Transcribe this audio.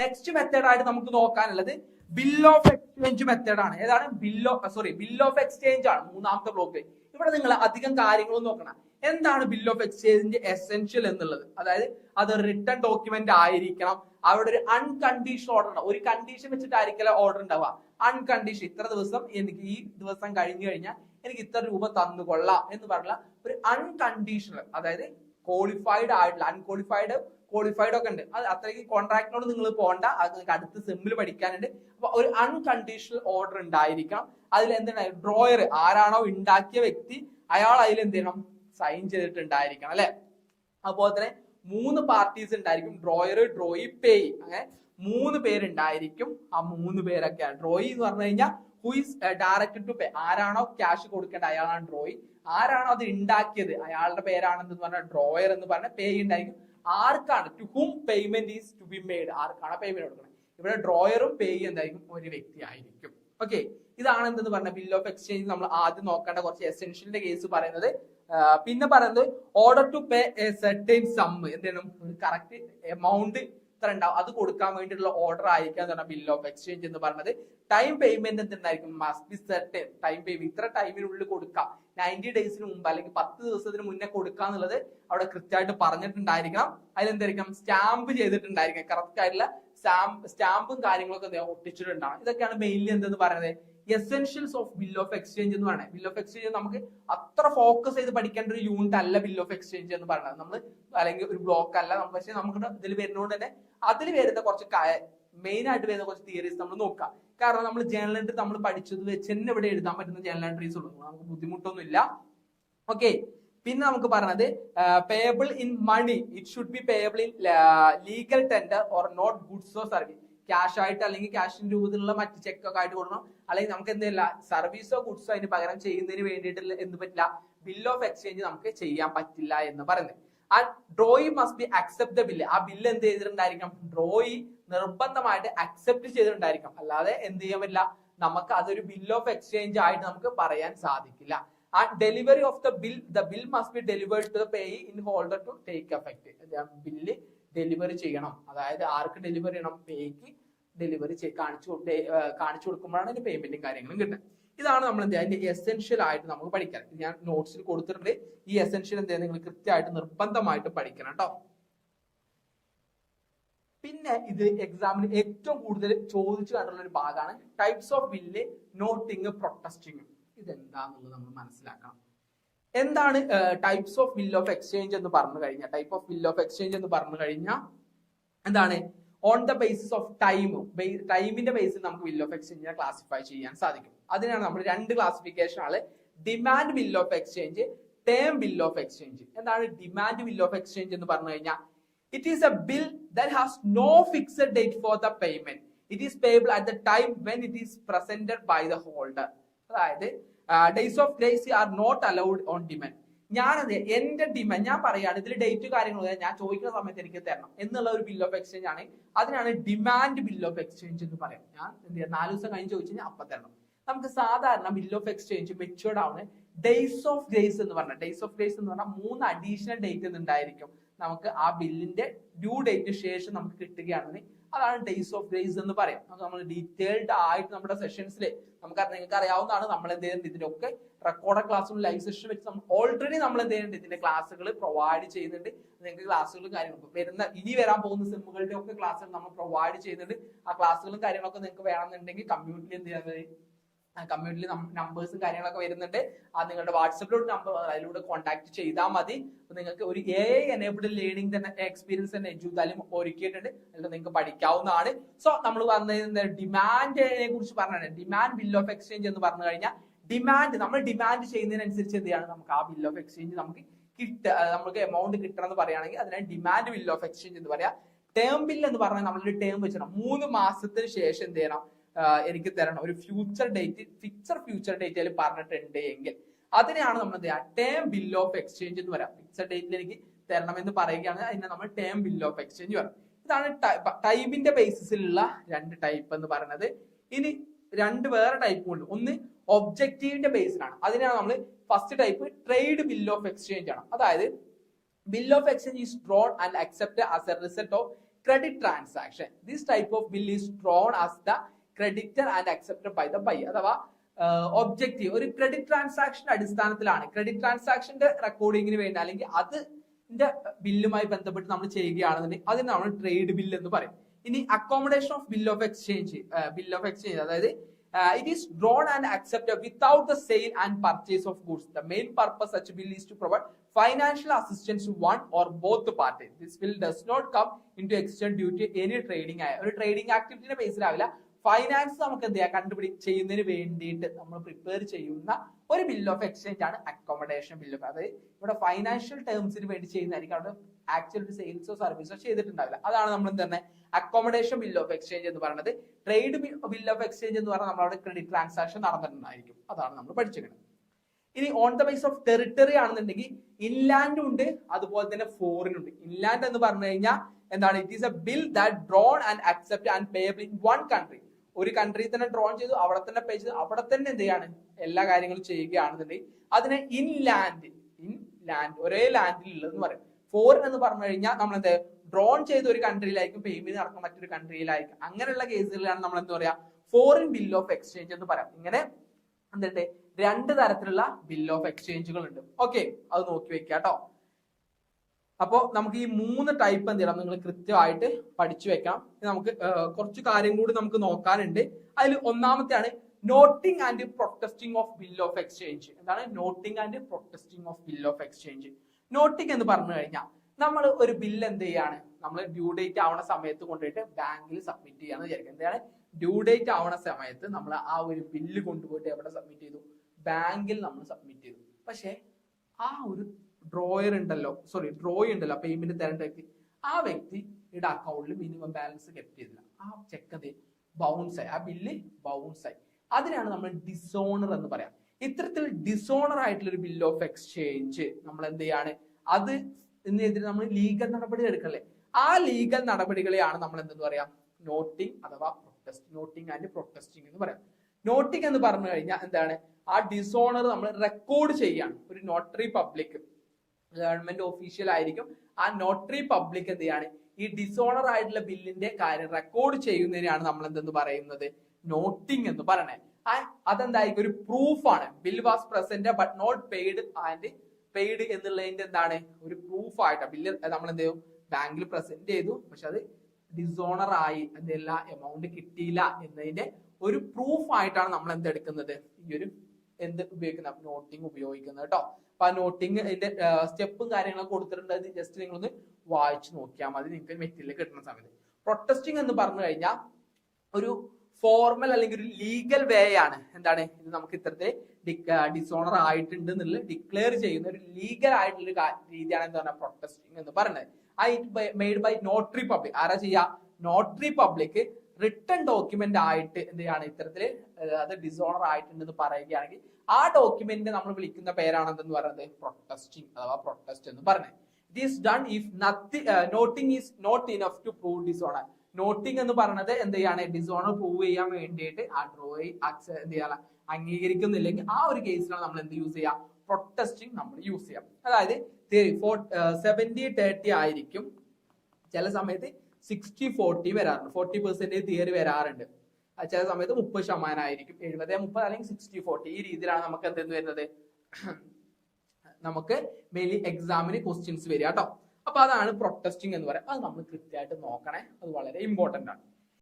Next method ആയിട്ട് നമുക്ക് നോക്കാനുള്ളത് ബിൽ ഓഫ് എക്സ്ചേഞ്ച് മെത്തേഡ് ആണ്. ഏതാണ്? Bill of sorry bill of exchange ആണ് മൂന്നാമത്തെ ബ്ലോക്ക് ഇവിടെ നിങ്ങൾ അധികം കാര്യങ്ങളും നോക്കണം എന്താണ് ബിൽ ഓഫ് എക്സ്ചേഞ്ചിന്റെ എസെൻഷ്യൽ എന്നുള്ളത്? അതായത് അത് റിട്ടേൺ ഡോക്യുമെന്റ് ആയിരിക്കണം. അവിടെ ഒരു അൺകണ്ടീഷൻ ഓർഡർ ഉണ്ടാവും. ഒരു കണ്ടീഷൻ വെച്ചിട്ടായിരിക്കില്ല ഓർഡർ ഉണ്ടാവുക. അൺകണ്ടീഷൻ ഇത്ര ദിവസം എനിക്ക് ഈ ദിവസം കഴിഞ്ഞു കഴിഞ്ഞാൽ എനിക്ക് ഇത്ര രൂപ തന്നു കൊള്ളാം എന്ന് പറഞ്ഞ ഒരു അൺകണ്ടീഷണൽ അതായത് ക്വാളിഫൈഡ് ആയിട്ടുള്ള അൺക്വാളിഫൈഡ് ക്വാളിഫൈഡ് ഒക്കെ ഉണ്ട്. അത് അത്രയ്ക്ക് കോൺട്രാക്ടിനോട് നിങ്ങൾ പോകണ്ട അത് നിങ്ങൾക്ക് അടുത്ത സെമ്മിൽ പഠിക്കാനുണ്ട്. അപ്പൊ ഒരു അൺകണ്ടീഷണൽ ഓർഡർ ഉണ്ടായിരിക്കണം. അതിൽ എന്താണ്? ഡ്രോയർ ആരാണോ ഉണ്ടാക്കിയ വ്യക്തി അയാൾ അതിൽ എന്ത് ചെയ്യണം? സൈൻ ചെയ്തിട്ടുണ്ടായിരിക്കണം അല്ലെ? അതുപോലെ തന്നെ മൂന്ന് പാർട്ടീസ് ഉണ്ടായിരിക്കും. ഡ്രോയർ ഡ്രോയി പേയ് അങ്ങനെ മൂന്ന് പേരുണ്ടായിരിക്കും. ആ മൂന്ന് പേരൊക്കെയാണ്. ഡ്രോയി എന്ന് പറഞ്ഞു കഴിഞ്ഞാൽ ഹുയിസ് ഡയറക്റ്റ് ടു പേ ആരാണോ ക്യാഷ് കൊടുക്കേണ്ട അയാളാണ് ഡ്രോയി ആരാണോ അത് ഉണ്ടാക്കിയത്? അയാളുടെ പേരാണെന്ന് പറഞ്ഞാൽ ഡ്രോയർ എന്ന് പറഞ്ഞാൽ പേ ഉണ്ടായിരിക്കും. ആർക്കാണ്? To whom payment is to be made ആർക്കാണ് പേയ്മെന്റ് കൊടുക്കുന്നത് ഇവിടെ ഡ്രോയറും പേ എന്തായിരിക്കും? ഒരു വ്യക്തി ആയിരിക്കും ഓക്കെ ഇതാണ് എന്തെന്ന് പറഞ്ഞ ബിൽ ഓഫ് എക്സ്ചേഞ്ച് നമ്മൾ ആദ്യം നോക്കേണ്ട കുറച്ച് എസെൻഷ്യലിന്റെ കേസ് പറയുന്നത്. പിന്നെ പറയുന്നത് order to pay a certain sum എന്തെങ്കിലും ഒരു കറക്റ്റ് എമൗണ്ട് ഇത്ര ഉണ്ടാവും. അത് കൊടുക്കാൻ വേണ്ടിയിട്ടുള്ള ഓർഡർ ആയിരിക്കാം എന്ന് പറഞ്ഞാൽ ബിൽ ഓഫ് എക്സ്ചേഞ്ച് എന്ന് പറഞ്ഞത്. Time payment എന്തുണ്ടായിരിക്കും must be certain time payment ഇത്ര ടൈമിനുള്ളിൽ കൊടുക്കാം. നയന്റി ഡേയ്സിന് മുമ്പ് അല്ലെങ്കിൽ പത്ത് ദിവസത്തിന് മുന്നേ കൊടുക്കുക എന്നുള്ളത് അവിടെ കൃത്യമായിട്ട് പറഞ്ഞിട്ടുണ്ടായിരിക്കണം. അതിലെന്തായിരിക്കും സ്റ്റാമ്പ് ചെയ്തിട്ടുണ്ടായിരിക്കും കറക്റ്റ് ആയിട്ടുള്ള സ്റ്റാമ്പ് സ്റ്റാമ്പും കാര്യങ്ങളൊക്കെ ഒട്ടിച്ചിട്ടുണ്ടാവും ഇതൊക്കെയാണ് മെയിൻലി എന്തെന്ന് പറയുന്നത്? Essentials of bill of exchange എന്ന് പറയുന്നത്. ബിൽ ഓഫ് എക്സ്ചേഞ്ച് നമുക്ക് അത്ര ഫോക്കസ് ചെയ്ത് പഠിക്കേണ്ട ഒരു യൂണിറ്റ് അല്ല ബിൽ ഓഫ് എക്സ്ചേഞ്ച് എന്ന് പറയുന്നത്. നമ്മൾ അല്ലെങ്കിൽ ഒരു ബ്ലോക്ക് അല്ല. പക്ഷേ നമുക്ക് ഇതിൽ വരുന്നതുകൊണ്ട് തന്നെ അതിൽ വരുന്ന കുറച്ച് മെയിൻ ആയിട്ട് വരുന്ന കുറച്ച് തിയറീസ് നമ്മൾ നോക്കാം. കാരണം നമ്മൾ ജേണൽ എൻട്രി നമ്മൾ പഠിച്ചത് വെച്ച് തന്നെ ഇവിടെ എഴുതാൻ പറ്റുന്ന ജേണൽ എൻട്രീസ് ഉള്ളൂ. നമുക്ക് ബുദ്ധിമുട്ടൊന്നുമില്ല. ഓക്കെ പിന്നെ നമുക്ക് പറഞ്ഞത് payable in money it should be payable in legal tender or not goods or service cash ആയിട്ട് അല്ലെങ്കിൽ ക്യാഷിന്റെ രൂപത്തിലുള്ള മറ്റ് ചെക്ക് ഒക്കെ ആയിട്ട് കൊടുക്കണം. അല്ലെങ്കിൽ നമുക്ക് എന്തില്ല സർവീസോ ഗുഡ്സോ അതിന് പകരം ചെയ്യുന്നതിന് വേണ്ടിയിട്ടുള്ള എന്ത് പറ്റില്ല. ബിൽ ഓഫ് എക്സ്ചേഞ്ച് നമുക്ക് ചെയ്യാൻ പറ്റില്ല എന്ന് പറയുന്നത്. ആ drawee must be accept the bill ആ ബില്ല് എന്ത് ചെയ്തിട്ടുണ്ടായിരിക്കണം? ഡ്രോയി നിർബന്ധമായിട്ട് അക്സെപ്റ്റ് ചെയ്തിട്ടുണ്ടായിരിക്കണം. അല്ലാതെ എന്ത് ചെയ്യാൻ പറ്റില്ല. നമുക്ക് അതൊരു ബിൽ ഓഫ് എക്സ്ചേഞ്ച് ആയിട്ട് നമുക്ക് പറയാൻ സാധിക്കില്ല. ആ delivery of the bill the bill must be delivered to the pay in holder to take effect bill delivery ചെയ്യണം. അതായത് ആർക്ക് ഡെലിവറി ചെയ്യണം? പേയ്ക്ക് ഡെലിവറി കാണിച്ചു കാണിച്ചു കൊടുക്കുമ്പോഴാണ് അതിന്റെ പേയ്മെന്റും കാര്യങ്ങളും കിട്ടുന്നത് ഇതാണ് നമ്മൾ എന്ത് അതിന്റെ എസെൻഷ്യൽ ആയിട്ട് നമുക്ക് പഠിക്കാൻ. ഞാൻ നോട്ട്സിൽ കൊടുത്തിട്ടുണ്ട്. ഈ എസെൻഷ്യൽ എന്ത് നിങ്ങൾ കൃത്യമായിട്ട് നിർബന്ധമായിട്ട് പഠിക്കണം കേട്ടോ പിന്നെ ഇത് എക്സാമിന് ഏറ്റവും കൂടുതൽ ചോദിച്ചു കണ്ടുള്ള ഒരു ഭാഗമാണ് types of bill noting protesting ഇതെന്താന്നുള്ളത് നമ്മൾ മനസ്സിലാക്കണം. എന്താണ് types of bill of exchange എന്ന് പറഞ്ഞു കഴിഞ്ഞാൽ type of bill of exchange എന്ന് പറഞ്ഞു കഴിഞ്ഞാൽ എന്താണ്? On the basis of time ടൈമിന്റെ ബേസിൽ നമുക്ക് ബിൽ ഓഫ് എക്സ്ചേഞ്ചിനെ ക്ലാസിഫൈ ചെയ്യാൻ സാധിക്കും. അതിനാണ് നമ്മൾ രണ്ട് ക്ലാസിഫിക്കേഷൻ ആണ്. Demand bill of exchange term bill of exchange എന്താണ് ഡിമാൻഡ് ബിൽ ഓഫ് എക്സ്ചേഞ്ച് എന്ന് പറഞ്ഞു കഴിഞ്ഞാൽ it is a bill that has no fixed date for the payment it is payable at the time when it is presented by the holder അതായത് days of grace are not allowed on demand ഞാനത് എന്റെ demand ഞാൻ പറയാണ് ഇതിൽ date കാര്യങ്ങൾ ഞാൻ ചോദിക്കുന്ന സമയത്ത് എനിക്ക് തരണം എന്നുള്ള ഒരു ബിൽ ഓഫ് എക്സ്ചേഞ്ച് ആണ്. അതിനാണ് ഡിമാൻഡ് ബിൽ ഓഫ് എക്സ്ചേഞ്ച് എന്ന് പറയാം ഞാൻ എന്ത് ചെയ്യാം? നാല് ദിവസം കഴിഞ്ഞ് ചോദിച്ചു കഴിഞ്ഞാൽ അപ്പം തരണം. നമുക്ക് സാധാരണ ബിൽ ഓഫ് എക്സ്ചേഞ്ച് മെച്ചുവേർഡ് ആവുന്നത് ഡേയ്സ് ഓഫ് ഗ്രേസ് എന്ന് പറഞ്ഞാൽ ഡേയ്സ് ഓഫ് ഗ്രേസ് എന്ന് പറഞ്ഞാൽ മൂന്ന് അഡീഷണൽ ഡേറ്റ് ഉണ്ടായിരിക്കും. നമുക്ക് ആ ബില്ലിന്റെ ഡ്യൂ ഡേറ്റ് ശേഷം നമുക്ക് കിട്ടുകയാണെങ്കിൽ അതാണ് ഡേയ്സ് ഓഫ് ഗ്രേസ് എന്ന് പറയാം. നമ്മൾ ഡീറ്റെയിൽഡ് ആയിട്ട് നമ്മുടെ സെഷൻസിൽ നമുക്ക് നിങ്ങൾക്ക് അറിയാവുന്നതാണ് നമ്മൾ എന്ത് ചെയ്യുന്നത് ഇതിനൊക്കെ റെക്കോർഡ് ക്ലാസ്സും ലൈവ് സെഷൻ വെച്ച് നമ്മൾ ഓൾറെഡി നമ്മൾ എന്ത് ചെയ്യുന്നുണ്ട്? ഇതിന്റെ ക്ലാസ്സുകൾ പ്രൊവൈഡ് ചെയ്യുന്നുണ്ട്. നിങ്ങൾക്ക് ക്ലാസ്സുകളും കാര്യങ്ങളും വരുന്ന ഇനി വരാൻ പോകുന്ന സിമ്മുകളുടെ ഒക്കെ ക്ലാസ്സുകൾ നമ്മൾ പ്രൊവൈഡ് ചെയ്യുന്നുണ്ട്. ആ ക്ലാസ്സുകളും കാര്യങ്ങളൊക്കെ നിങ്ങൾക്ക് വേണമെന്നുണ്ടെങ്കിൽ കമ്മ്യൂണിറ്റി എന്ത് ചെയ്യുന്നത് കമ്മ്യൂണിറ്റി നമ്പേഴ്സും കാര്യങ്ങളൊക്കെ വരുന്നുണ്ട്. അത് നിങ്ങളുടെ വാട്സപ്പിലൂടെ നമ്പർ അതിലൂടെ കോൺടാക്ട് ചെയ്താൽ മതി. നിങ്ങൾക്ക് ഒരു എ എനേബിൾഡ് ലേണിംഗ് തന്നെ എക്സ്പീരിയൻസ് തന്നെ എജുതാലും ഒരുക്കിയിട്ടുണ്ട്. അതിൽ നിങ്ങൾക്ക് പഠിക്കാവുന്നതാണ്. സോ നമ്മൾ പറഞ്ഞ ഡിമാൻഡിനെ കുറിച്ച് പറഞ്ഞാണ്. ഡിമാൻഡ് ബിൽ ഓഫ് എക്സ്ചേഞ്ച് എന്ന് പറഞ്ഞു കഴിഞ്ഞാൽ ഡിമാൻഡ് നമ്മൾ ഡിമാൻഡ് ചെയ്യുന്നതിനനുസരിച്ച് എന്ത് ചെയ്യാണ്? നമുക്ക് ആ ബിൽ ഓഫ് എക്സ്ചേഞ്ച് നമുക്ക് കിട്ട നമുക്ക് എമൗണ്ട് കിട്ടണം എന്ന് പറയുകയാണെങ്കിൽ അതിനാണ് ഡിമാൻഡ് ബിൽ ഓഫ് എക്സ്ചേഞ്ച് എന്ന് പറയാം. ടേം ബിൽ എന്ന് പറഞ്ഞാൽ നമ്മളൊരു ടേം വെച്ചിടണം മൂന്ന് മാസത്തിന് ശേഷം എന്ത് ചെയ്യണം? എനിക്ക് തരണം. ഒരു future date fixer future date അതിൽ പറഞ്ഞിട്ടുണ്ട് എങ്കിൽ. അതിനെയാണ് നമ്മൾ എന്ത് ചെയ്യുക? ടേം ബിൽ ഓഫ് എക്സ്ചേഞ്ച് എന്ന് പറയാം. ഫിക്സഡ് ഡേറ്റിൽ എനിക്ക് തരണം എന്ന് പറയുകയാണ്. അതിനെ നമ്മൾ ടേം ബിൽ ഓഫ് എക്സ്ചേഞ്ച് പറയും. ഇതാണ് ടൈമിന്റെ ബേസിസിലുള്ള രണ്ട് ടൈപ്പ് എന്ന് പറയുന്നത്. ഇനി രണ്ട് വേറെ ടൈപ്പും ഉണ്ട്. ഒന്ന് ഒബ്ജക്റ്റീവിന്റെ ബേസിലാണ് അതിനാണ് നമ്മൾ first type trade bill of exchange ആണ്. അതായത് bill of exchange is drawn and accept as a result of credit transaction this type of bill is drawn as the creditor and accepted by the by അഥവാ objective ഒരു credit transaction അടിസ്ഥാനത്തിലാണ്. Credit ട്രാൻസാക്ഷന്റെ റെക്കോർഡിങ്ങിന് വേണ്ടി അല്ലെങ്കിൽ അതിന്റെ ബില്ലുമായി ബന്ധപ്പെട്ട് നമ്മൾ ചെയ്യുകയാണെന്നുണ്ടെങ്കിൽ അതിന് നമ്മൾ ട്രേഡ് ബില്ല് എന്ന് പറയും. ഇനി accommodation of bill of exchange bill of exchange അതായത് it is drawn and accept without the sale and purchase of goods the main purpose such bill is to provide financial assistance one or both party this bill does not come into extend due to any trading ആയ ഒരു trading ആക്ടിവിറ്റിയുടെ ബേസിലാവില്ല finance നമുക്ക് എന്ത് ചെയ്യാം? കണ്ടുപിടി ചെയ്യുന്നതിന് വേണ്ടിയിട്ട് നമ്മൾ prepare ചെയ്യുന്ന ഒരു ബിൽ ഓഫ് എക്സ്ചേഞ്ച് ആണ് അക്കോമഡേഷൻ ബില്ല് ഓഫ് അതായത് ഇവിടെ ഫൈനാൻഷ്യൽ ടേംസിന് വേണ്ടി ചെയ്യുന്നതായിരിക്കും. അവിടെ ആക്ച്വൽ സെയിൽസോ സർവീസോ ചെയ്തിട്ടുണ്ടാവില്ല. അതാണ് നമ്മൾ തന്നെ അക്കോമഡേഷൻ ബിൽ ഓഫ് എക്സ്ചേഞ്ച് എന്ന് പറയുന്നത്. ട്രേഡ് ബിൽ ഓഫ് എക്സ്ചേഞ്ച് എന്ന് പറഞ്ഞാൽ നമ്മളവിടെ ക്രെഡിറ്റ് ട്രാൻസാക്ഷൻ നടന്നിട്ടുണ്ടായിരിക്കും. അതാണ് നമ്മൾ പഠിച്ചിരിക്കുന്നത്. ഇനി on the base of territory ആണെന്നുണ്ടെങ്കിൽ ഇൻലാൻഡും ഉണ്ട് അതുപോലെ തന്നെ ഫോറിൻ ഉണ്ട്. ഇൻലാൻഡ് എന്ന് പറഞ്ഞു കഴിഞ്ഞാൽ എന്താണ്? It is a bill that drawn and accept and payable in one country ഒരു കൺട്രി തന്നെ ഡ്രോൺ ചെയ്തു അവിടെ തന്നെ പേ ചെയ്തു അവിടെ തന്നെ എന്ത് ചെയ്യാണ്? എല്ലാ കാര്യങ്ങളും ചെയ്യുകയാണെന്നുണ്ടെങ്കിൽ അതിനെ ഇൻ ലാൻഡ് ഇൻ ലാൻഡ് ഒരേ ലാൻഡിൽ ഉള്ളതെന്ന് പറയും. ഫോറിൻ എന്ന് പറഞ്ഞു കഴിഞ്ഞാൽ നമ്മൾ എന്ത് ഡ്രോൺ ചെയ്ത ഒരു കൺട്രിയിലായിരിക്കും പേയ്മെന്റ് നടക്കുന്ന മറ്റൊരു കൺട്രിയിലായിരിക്കും അങ്ങനെയുള്ള കേസുകളിലാണ് നമ്മൾ എന്താ പറയാ? ഫോറിൻ ബിൽ ഓഫ് എക്സ്ചേഞ്ച് എന്ന് പറയാം. ഇങ്ങനെ എന്തുണ്ട്? രണ്ട് തരത്തിലുള്ള ബിൽ ഓഫ് എക്സ്ചേഞ്ചുകൾ ഉണ്ട് ഓക്കെ അത് നോക്കി വെക്കുക കേട്ടോ അപ്പോ നമുക്ക് ഈ മൂന്ന് ടൈപ്പ് എന്ത് ചെയ്യണം? നിങ്ങൾ കൃത്യമായിട്ട് പഠിച്ചു വെക്കാം നമുക്ക് കുറച്ച് കാര്യം കൂടി നമുക്ക് നോക്കാനുണ്ട്. അതിൽ ഒന്നാമത്തെയാണ് noting and protesting of bill of exchange എന്താണ്? Noting and protesting of bill of exchange noting എന്ന് പറഞ്ഞു കഴിഞ്ഞാൽ നമ്മൾ ഒരു ബില്ല് എന്ത് ചെയ്യാണ്? നമ്മൾ ഡ്യൂ ഡേറ്റ് ആവണ സമയത്ത് കൊണ്ടുപോയിട്ട് ബാങ്കിൽ സബ്മിറ്റ് ചെയ്യാന്ന് വിചാരിക്കും. എന്താണ്? ഡ്യൂ ഡേറ്റ് ആവണ സമയത്ത് നമ്മൾ ആ ഒരു ബില്ല് കൊണ്ടുപോയിട്ട് എവിടെ സബ്മിറ്റ് ചെയ്തു? ബാങ്കിൽ നമ്മൾ സബ്മിറ്റ് ചെയ്തു. പക്ഷേ ആ ഒരു ഡ്രോയർ ഉണ്ടല്ലോ സോറി ഡ്രോയി ഉണ്ടല്ലോ പേയ്മെന്റ് തരേണ്ട വ്യക്തി ആ വ്യക്തിയുടെ അക്കൗണ്ടിൽ മിനിമം ബാലൻസ് കെപ്റ്റ് ചെയ്തില്ല. ആ ചെക്ക് ബൗൺസ് ആയി ആ ബില്ല് ബൗൺസ് ആയി. അതിനാണ് നമ്മൾ ഡിസോണർ എന്ന് പറയാം. ഇത്തരത്തിൽ ഡിസോണർ ആയിട്ടുള്ള ഒരു ബില്ല് ഓഫ് എക്സ്ചേഞ്ച് നമ്മൾ എന്ത് ചെയ്യാണ്? അത് ഇതിനെതിരെ നമ്മൾ ലീഗൽ നടപടി എടുക്കല്ലേ? ആ ലീഗൽ നടപടികളെയാണ് നമ്മൾ എന്തെന്ന് പറയാം? നോട്ടിംഗ് അഥവാ പ്രൊട്ടസ്റ്റ് നോട്ടിംഗ് ആൻഡ് പ്രൊട്ടസ്റ്റിംഗ് എന്ന് പറയാം. നോട്ടിംഗ് എന്ന് പറഞ്ഞു കഴിഞ്ഞാൽ എന്താണ്? ആ ഡിസോണർ നമ്മൾ റെക്കോർഡ് ചെയ്യാണ് ഒരു നോട്ടറി പബ്ലിക് ഗവൺമെന്റ് ഒഫീഷ്യൽ ആയിരിക്കും. ആ നോട്ടറി പബ്ലിക് എന്ത് ചെയ്യാണ്? ഈ ഡിസോണർ ആയിട്ടുള്ള ബില്ലിന്റെ കാര്യം റെക്കോർഡ് ചെയ്യുന്നതിനാണ് നമ്മൾ എന്തെന്ന് പറയുന്നത്? നോട്ടിംഗ് എന്ന് പറയണേ. അതെന്തായിരിക്കും ഒരു പ്രൂഫാണ് bill was present but not paid and paid എന്നുള്ളതിന്റെ എന്താണ്? ഒരു പ്രൂഫ് ആയിട്ട്. ബില്ല് നമ്മൾ എന്ത് ചെയ്യും ബാങ്കിൽ പ്രസന്റ് ചെയ്തു. പക്ഷെ അത് ഡിസോണർ ആയി. എന്തെല്ലാം എമൗണ്ട് കിട്ടിയില്ല എന്നതിന്റെ ഒരു പ്രൂഫ് ആയിട്ടാണ് നമ്മൾ എന്തെടുക്കുന്നത്? ഈ ഒരു എന്ത് ഉപയോഗിക്കുന്ന നോട്ടിംഗ് ഉപയോഗിക്കുന്നത് കേട്ടോ. അപ്പൊ ആ നോട്ടിംഗ് അതിന്റെ സ്റ്റെപ്പും കാര്യങ്ങളൊക്കെ കൊടുത്തിട്ടുണ്ട്. അത് ജസ്റ്റ് നിങ്ങളൊന്ന് വായിച്ചു നോക്കിയാൽ മതി. നിങ്ങൾക്ക് മെറ്റീരിയൽ കിട്ടുന്ന സമയത്ത്. പ്രൊട്ടസ്റ്റിംഗ് എന്ന് പറഞ്ഞു കഴിഞ്ഞാൽ ഒരു ഫോർമൽ അല്ലെങ്കിൽ ഒരു ലീഗൽ വേ ആണ്. എന്താണ്? ഇത് നമുക്ക് ഇത്തരത്തിൽ ഡിസോണർ ആയിട്ടുണ്ട് എന്നുള്ളത് ഡിക്ലെയർ ചെയ്യുന്ന ഒരു ലീഗൽ ആയിട്ടുള്ള രീതിയാണ് എന്താ പറയുക പ്രൊട്ടസ്റ്റിംഗ് എന്ന് പറയുന്നത്. I made by notary public ആരാ ചെയ്യുക നോട്ടറി പബ്ലിക് റിട്ടേൺ ഡോക്യുമെന്റ് ആയിട്ട് എന്ത് ചെയ്യാണ്? ഇത്തരത്തിൽ ഏഹ് അത് ഡിസോണർ ആയിട്ടുണ്ടെന്ന് പറയുകയാണെങ്കിൽ ആ ഡോക്യുമെന്റ് നമ്മൾ വിളിക്കുന്ന പേരാണ് എന്തെന്ന് പറയുന്നത്? പ്രൊട്ടസ്റ്റിംഗ് അഥവാ പ്രൊട്ടസ്റ്റ് എന്ന് പറഞ്ഞത് it is done if നത്തി noting is not enough to prove dishonour noting എന്ന് പറയുന്നത് എന്ത് ചെയ്യാണ്? ഡിസോണർ പ്രൂവ് ചെയ്യാൻ വേണ്ടിയിട്ട് ആ ഡ്രോയി എന്ത് ചെയ്യാ? അംഗീകരിക്കുന്നില്ലെങ്കിൽ ആ ഒരു കേസിലാണ് നമ്മൾ എന്ത് യൂസ് ചെയ്യാം? പ്രൊട്ടസ്റ്റിംഗ് നമ്മൾ യൂസ് ചെയ്യാം. അതായത് സെവന്റി തേർട്ടി ആയിരിക്കും. ചില സമയത്ത് സിക്സ്റ്റി ഫോർട്ടി വരാറുണ്ട്. ഫോർട്ടി പെർസെന്റേജ് തിയറി വരാറുണ്ട്. ചില സമയത്ത് മുപ്പത് ശതമാനം ആയിരിക്കും എഴുപത് മുപ്പത് അല്ലെങ്കിൽ സിക്സ്റ്റി ഫോർട്ടി ഈ രീതിയിലാണ് നമുക്ക് എന്തെന്ന് വരുന്നത്? നമുക്ക് മെയിൻലി എക്സാമിന് ക്വസ്റ്റ്യൻസ് വരിക കേട്ടോ അപ്പൊ അതാണ് പ്രൊട്ടസ്റ്റിംഗ് എന്ന് പറയുന്നത് അത് നമ്മൾ കൃത്യമായിട്ട് നോക്കണേ. അത് വളരെ ഇമ്പോർട്ടന്റ് ആണ്.